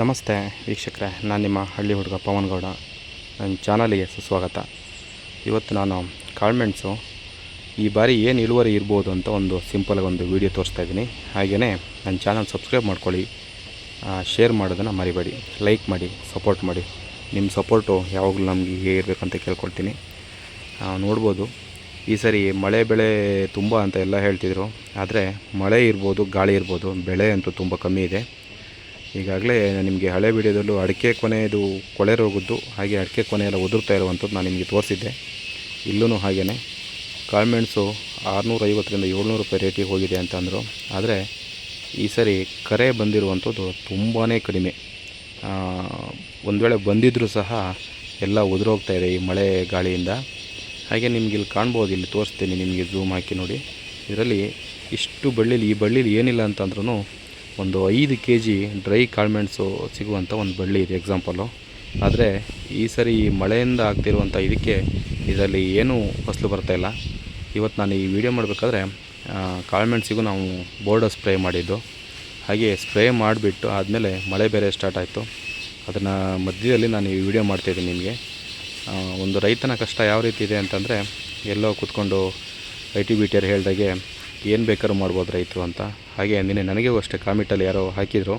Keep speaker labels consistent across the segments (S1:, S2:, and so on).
S1: ನಮಸ್ತೆ ವೀಕ್ಷಕರೇ, ನಾನು ನಿಮ್ಮ ಹಳ್ಳಿ ಹುಡುಗ ಪವನ್ಗೌಡ ನನ್ನ ಚಾನಲಿಗೆ ಸುಸ್ವಾಗತ. ಇವತ್ತು ನಾನು ಕಾಳ್ಮೆಣ್ಸು, ಈ ಬಾರಿ ಏನು ಇಳುವರಿ ಇರ್ಬೋದು ಅಂತ ಒಂದು ಸಿಂಪಲಾಗಿ ಒಂದು ವಿಡಿಯೋ ತೋರಿಸ್ತಾ ಇದ್ದೀನಿ. ಹಾಗೆಯೇ ನನ್ನ ಚಾನಲ್ ಸಬ್ಸ್ಕ್ರೈಬ್ ಮಾಡ್ಕೊಳ್ಳಿ. ಶೇರ್ ಮಾಡೋದನ್ನು ಮರಿಬೇಡಿ. ಲೈಕ್ ಮಾಡಿ ಸಪೋರ್ಟ್ ಮಾಡಿ. ನಿಮ್ಮ ಸಪೋರ್ಟು ಯಾವಾಗಲೂ ನಮಗೆ ಹೇಗೆ ಇರಬೇಕಂತ ಕೇಳ್ಕೊಳ್ತೀನಿ. ನೋಡ್ಬೋದು. ಈ ಸರಿ ಮಳೆ ಬೆಳೆ ತುಂಬ ಅಂತ ಎಲ್ಲ ಹೇಳ್ತಿದ್ರು. ಆದರೆ ಮಳೆ ಇರ್ಬೋದು, ಗಾಳಿ ಇರ್ಬೋದು, ಬೆಳೆ ಅಂತೂ ತುಂಬ ಕಮ್ಮಿ ಇದೆ. ಈಗಾಗಲೇ ನಿಮಗೆ ಹಳೆ ವಿಡಿಯೋದಲ್ಲೂ ಅಡಿಕೆ ಕೊನೆಯದು ಕೊಳೆ ರೋಗದ್ದು, ಹಾಗೆ ಅಡಿಕೆ ಕೊನೆಯೆಲ್ಲ ಉದುರ್ತಾ ಇರುವಂಥದ್ದು ನಾನು ನಿಮಗೆ ತೋರಿಸಿದ್ದೆ. ಇಲ್ಲೂ ಹಾಗೆಯೇ ಕಾಳುಮೆಣಸು ಆರುನೂರೈವತ್ತರಿಂದ ಏಳ್ನೂರು ರೂಪಾಯಿ ರೇಟಿಗೆ ಹೋಗಿದೆ ಅಂತಂದರು ಆದರೆ ಈ ಸರಿ ಕರೆ ಬಂದಿರುವಂಥದ್ದು ತುಂಬಾ ಕಡಿಮೆ. ಒಂದು ವೇಳೆ ಬಂದಿದ್ದರೂ ಸಹ ಎಲ್ಲ ಉದುರೋಗ್ತಾ ಇದೆ ಈ ಮಳೆ ಗಾಳಿಯಿಂದ. ಹಾಗೆ ನಿಮ್ಗೆ ಇಲ್ಲಿ ಕಾಣ್ಬೋದು, ಇಲ್ಲಿ ತೋರಿಸ್ತೀನಿ ನಿಮಗೆ ಝೂಮ್ ಹಾಕಿ ನೋಡಿ. ಇದರಲ್ಲಿ ಇಷ್ಟು ಬಳ್ಳಿಲಿ, ಈ ಬಳ್ಳಿಲಿ ಏನಿಲ್ಲ ಅಂತಂದ್ರೂ ಒಂದು ಐದು ಕೆ ಜಿ ಡ್ರೈ ಕಾಳ್ಮೆಣಸು ಸಿಗುವಂಥ ಒಂದು ಬಳ್ಳಿ ಇದೆ ಎಕ್ಸಾಂಪಲು. ಆದರೆ ಈ ಸರಿ ಮಳೆಯಿಂದ ಆಗ್ತಿರುವಂಥ ಇದಕ್ಕೆ ಇದರಲ್ಲಿ ಏನೂ ಫಸಲು ಬರ್ತಾಯಿಲ್ಲ ಇವತ್ತು ನಾನು ಈ ವಿಡಿಯೋ ಮಾಡಬೇಕಾದ್ರೆ ಕಾಳುಮೆಣಸಿಗೂ ನಾವು ಬೋರ್ಡರ್ ಸ್ಪ್ರೇ ಮಾಡಿದ್ದು. ಹಾಗೆ ಸ್ಪ್ರೇ ಮಾಡಿಬಿಟ್ಟು ಆದಮೇಲೆ ಮಳೆ ಬೇರೆ ಸ್ಟಾರ್ಟ್ ಆಯಿತು. ಅದನ್ನು ಮಧ್ಯದಲ್ಲಿ ನಾನು ಈ ವಿಡಿಯೋ ಮಾಡ್ತಾಯಿದ್ದೀನಿ ನಿಮಗೆ. ಒಂದು ರೈತನ ಕಷ್ಟ ಯಾವ ರೀತಿ ಇದೆ ಅಂತಂದರೆ, ಎಲ್ಲೋ ಕೂತ್ಕೊಂಡು ಐ ಟಿ ಬಿ ಟಿಯರ್ ಹೇಳ್ದಾಗೆ ಏನು ಬೇಕಾದ್ರೂ ಮಾಡ್ಬೋದು ರೈತರು ಅಂತ. ಹಾಗೆ ನಿನ್ನೆ ನನಗೂ ಅಷ್ಟೇ ಕಾಮಿಟಲ್ಲಿ ಯಾರೋ ಹಾಕಿದರು.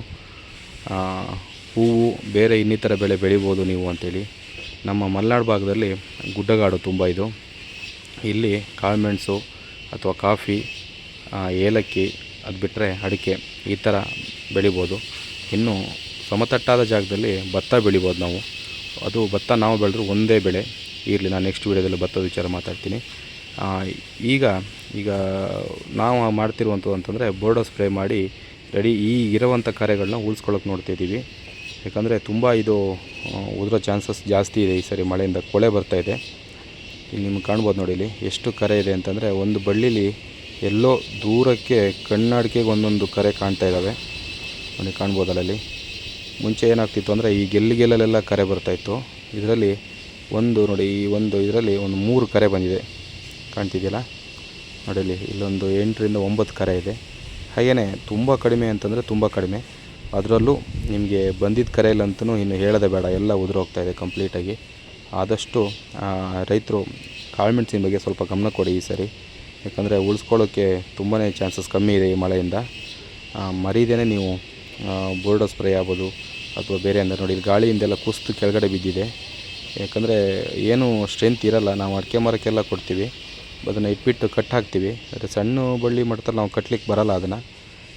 S1: ಹೂವು, ಬೇರೆ ಇನ್ನಿತರ ಬೆಳೆ ಬೆಳಿಬೋದು ನೀವು ಅಂತೇಳಿ. ನಮ್ಮ ಮಲೆನಾಡು ಭಾಗದಲ್ಲಿ ಗುಡ್ಡಗಾಡು ತುಂಬ ಇದು. ಇಲ್ಲಿ ಕಾಳುಮೆಣಸು ಅಥವಾ ಕಾಫಿ ಏಲಕ್ಕಿ ಅದು ಬಿಟ್ಟರೆ ಅಡಿಕೆ ಈ ಥರ ಬೆಳಿಬೋದು. ಇನ್ನು ಸಮತಟ್ಟಾದ ಜಾಗದಲ್ಲಿ ಭತ್ತ ಬೆಳಿಬೋದು ನಾವು. ಅದು ಭತ್ತ ನಾವು ಬೆಳೆದ್ರೂ ಒಂದೇ ಬೆಳೆ. ಇರಲಿ, ನಾನು ನೆಕ್ಸ್ಟ್ ವೀಡಿಯೋದಲ್ಲಿ ಭತ್ತದ ವಿಚಾರ ಮಾತಾಡ್ತೀನಿ. ಈಗ ಈಗ ನಾವು ಮಾಡ್ತಿರುವಂಥದ್ದು ಅಂತಂದರೆ ಬೋರ್ಡೋ ಸ್ಪ್ರೇ ಮಾಡಿ ರೆಡಿ ಈ ಇರುವಂಥ ಕಾರ್ಯಗಳನ್ನ ಉಳಿಸ್ಕೊಳ್ಳೋಕೆ ನೋಡ್ತಿದ್ದೀವಿ. ಯಾಕಂದರೆ ತುಂಬ ಇದು ಉದುರೋ ಚಾನ್ಸಸ್ ಜಾಸ್ತಿ ಇದೆ ಈ ಸರಿ ಮಳೆಯಿಂದ. ಕೊಳೆ ಬರ್ತಾ ಇದೆ. ಇಲ್ಲಿ ನಿಮ್ಗೆ ಕಾಣ್ಬೋದು ನೋಡಿ ಇಲ್ಲಿ ಎಷ್ಟು ಕರೆ ಇದೆ ಅಂತಂದರೆ ಒಂದು ಬಳ್ಳಿಲಿ ಎಲ್ಲೋ ದೂರಕ್ಕೆ ಕಣ್ಣಾಡಿಕೆಗೆ ಒಂದೊಂದು ಕರೆ ಕಾಣ್ತಾ ಇದ್ದಾವೆ. ನೋಡಿ, ಕಾಣ್ಬೋದಲ್ಲ ಅಲ್ಲಿ? ಮುಂಚೆ ಏನಾಗ್ತಿತ್ತು ಅಂದರೆ ಈ ಗೆಲ್ಲಿಗೆಲ್ಲಲೆಲ್ಲ ಕರೆ ಬರ್ತಾಯಿತ್ತು ಇದರಲ್ಲಿ ಒಂದು ನೋಡಿ, ಈ ಒಂದು ಇದರಲ್ಲಿ ಒಂದು ಮೂರು ಕರೆ ಬಂದಿದೆ. ಕಾಣ್ತಿದೆಯಲ್ಲ? ನೋಡಿ ಇಲ್ಲಿ ಇಲ್ಲೊಂದು ಎಂಟರಿಂದ ಒಂಬತ್ತು ಕರೆ ಇದೆ. ಹಾಗೆಯೇ ತುಂಬ ಕಡಿಮೆ ಅಂತಂದರೆ ತುಂಬ ಕಡಿಮೆ. ಅದರಲ್ಲೂ ನಿಮಗೆ ಬಂದಿದ್ದ ಕರೆಯಲ್ಲಂತೂ ಇನ್ನು ಹೇಳೋದೇ ಬೇಡ, ಎಲ್ಲ ಉದುರೋಗ್ತಾ ಇದೆ ಕಂಪ್ಲೀಟಾಗಿ ಆದಷ್ಟು ರೈತರು ಕಾಳುಮೆಣಸಿನ ಬಗ್ಗೆ ಸ್ವಲ್ಪ ಗಮನ ಕೊಡಿ ಈ ಸರಿ. ಯಾಕಂದರೆ ಉಳಿಸ್ಕೊಳ್ಳೋಕ್ಕೆ ತುಂಬಾ ಚಾನ್ಸಸ್ ಕಮ್ಮಿ ಇದೆ ಈ ಮಳೆಯಿಂದ. ಮರೀದೇ ನೀವು ಬೋರ್ಡೋ ಸ್ಪ್ರೇ ಆಗ್ಬೋದು ಅಥವಾ ಬೇರೆ ಅಂದರೆ ನೋಡಿ ಗಾಳಿಯಿಂದೆಲ್ಲ ಕುಸ್ತು ಕೆಳಗಡೆ ಬಿದ್ದಿದೆ. ಯಾಕಂದರೆ ಏನು ಸ್ಟ್ರೆಂತ್ ಇರಲ್ಲ, ನಾವು ಅಡಿಕೆ ಮರಕ್ಕೆಲ್ಲ ಕೊಡ್ತೀವಿ. ಅದನ್ನು ಇಟ್ಬಿಟ್ಟು ಕಟ್ ಹಾಕ್ತೀವಿ. ಆದರೆ ಸಣ್ಣ ಬಳ್ಳಿ ಮಟ್ಟದಲ್ಲಿ ನಾವು ಕಟ್ಲಿಕ್ಕೆ ಬರಲ್ಲ ಅದನ್ನು.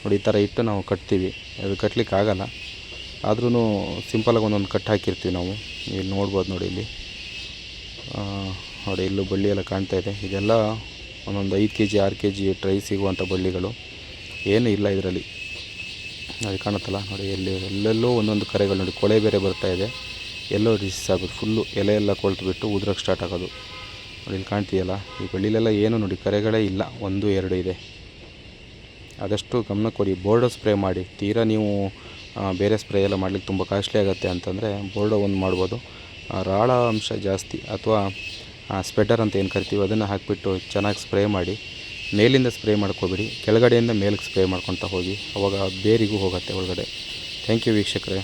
S1: ನೋಡಿ, ಈ ಥರ ಇಟ್ಟು ನಾವು ಕಟ್ತೀವಿ. ಅದು ಕಟ್ಲಿಕ್ಕೆ ಆಗಲ್ಲ. ಆದ್ರೂ ಸಿಂಪಲಾಗಿ ಒಂದೊಂದು ಕಟ್ ಹಾಕಿರ್ತೀವಿ ನಾವು. ಇಲ್ಲಿ ನೋಡ್ಬೋದು ನೋಡಿ ಇಲ್ಲಿ. ನೋಡಿ, ಇಲ್ಲೂ ಬಳ್ಳಿ ಎಲ್ಲ ಕಾಣ್ತಾ ಇದೆ. ಇದೆಲ್ಲ ಒಂದೊಂದು ಐದು ಕೆ ಜಿ ಆರು ಕೆ ಜಿ ಟ್ರೈ ಸಿಗುವಂಥ ಬಳ್ಳಿಗಳು. ಏನೂ ಇಲ್ಲ ಇದರಲ್ಲಿ. ಅದು ಕಾಣುತ್ತಲ್ಲ, ನೋಡಿ, ಎಲ್ಲಿ, ಎಲ್ಲೆಲ್ಲೋ ಒಂದೊಂದು ಕರೆಗಳು ನೋಡಿ, ಕೊಳೆ ಬೇರೆ ಬರ್ತಾ ಇದೆ. ಎಲ್ಲೋ ರಿಸ್ ಆಗೋದು, ಫುಲ್ಲು ಎಲೆ ಎಲ್ಲ ಕೊಳ್ತುಬಿಟ್ಟು ಉದ್ರಕ್ಕೆ ಸ್ಟಾರ್ಟ್ ಆಗೋದು. ನೋಡಿ ಇಲ್ಲಿ ಕಾಣ್ತೀಯಲ್ಲ? ಈ ಬಳ್ಳಿಲೆಲ್ಲ ಏನು ನೋಡಿ, ಕರೆಗಳೇ ಇಲ್ಲ. ಒಂದು, ಎರಡು ಇದೆ. ಆದಷ್ಟು ಗಮನ ಕೊಡಿ ಬೋರ್ಡೋ ಸ್ಪ್ರೇ ಮಾಡಿ. ತೀರಾ ನೀವು ಬೇರೆ ಸ್ಪ್ರೇ ಎಲ್ಲ ಮಾಡ್ಲಿಕ್ಕೆ ತುಂಬ ಕಾಸ್ಟ್ಲಿ ಆಗುತ್ತೆ ಅಂತಂದರೆ ಬೋರ್ಡೋ ಒಂದು ಮಾಡ್ಬೋದು. ರಾಳ ಅಂಶ ಜಾಸ್ತಿ ಅಥವಾ ಸ್ಪೆಟರ್ ಅಂತ ಏನು ಕರಿತೀವಿ ಅದನ್ನು ಹಾಕಿಬಿಟ್ಟು ಚೆನ್ನಾಗಿ ಸ್ಪ್ರೇ ಮಾಡಿ. ಮೇಲಿಂದ ಸ್ಪ್ರೇ ಮಾಡ್ಕೋಬೇಡಿ. ಕೆಳಗಡೆಯಿಂದ ಮೇಲಕ್ಕೆ ಸ್ಪ್ರೇ ಮಾಡ್ಕೊತಾ ಹೋಗಿ. ಅವಾಗ ಬೇರಿಗೂ ಹೋಗುತ್ತೆ ಒಳಗಡೆ. ಥ್ಯಾಂಕ್ ಯು ವೀಕ್ಷಕರೇ.